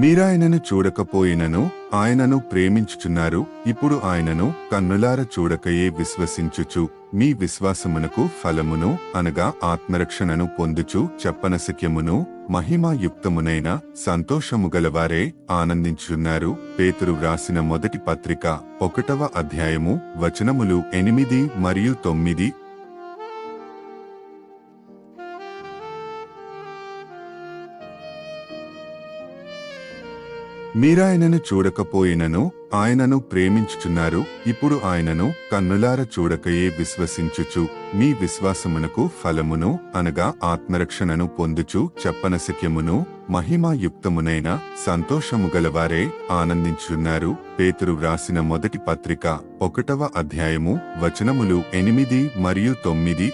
మీరాయనను చూడకపోయినను ఆయనను ప్రేమించుచున్నారు. ఇప్పుడు ఆయనను కన్నులార చూడకయే విశ్వసించుచు మీ విశ్వాసమునకు ఫలమును అనగా ఆత్మరక్షణను పొందుచు చెప్పనసక్యమును మహిమాయుక్తమునైన సంతోషము గలవారే ఆనందించున్నారు పేతురు వ్రాసిన మొదటి పత్రిక ఒకటవ అధ్యాయము వచనములు ఎనిమిది మరియు తొమ్మిది మీరాయనను చూడకపోయినను ఆయనను ప్రేమించుచున్నారు. ఇప్పుడు ఆయనను కన్నులార చూడకయే విశ్వసించుచు మీ విశ్వాసమునకు ఫలమును అనగా ఆత్మరక్షణను పొందుచు చెప్పనశక్యమును మహిమాయుక్తమునైన సంతోషము గలవారే ఆనందించున్నారు పేతురు వ్రాసిన మొదటి పత్రిక ఒకటవ అధ్యాయము వచనములు ఎనిమిది మరియు తొమ్మిది.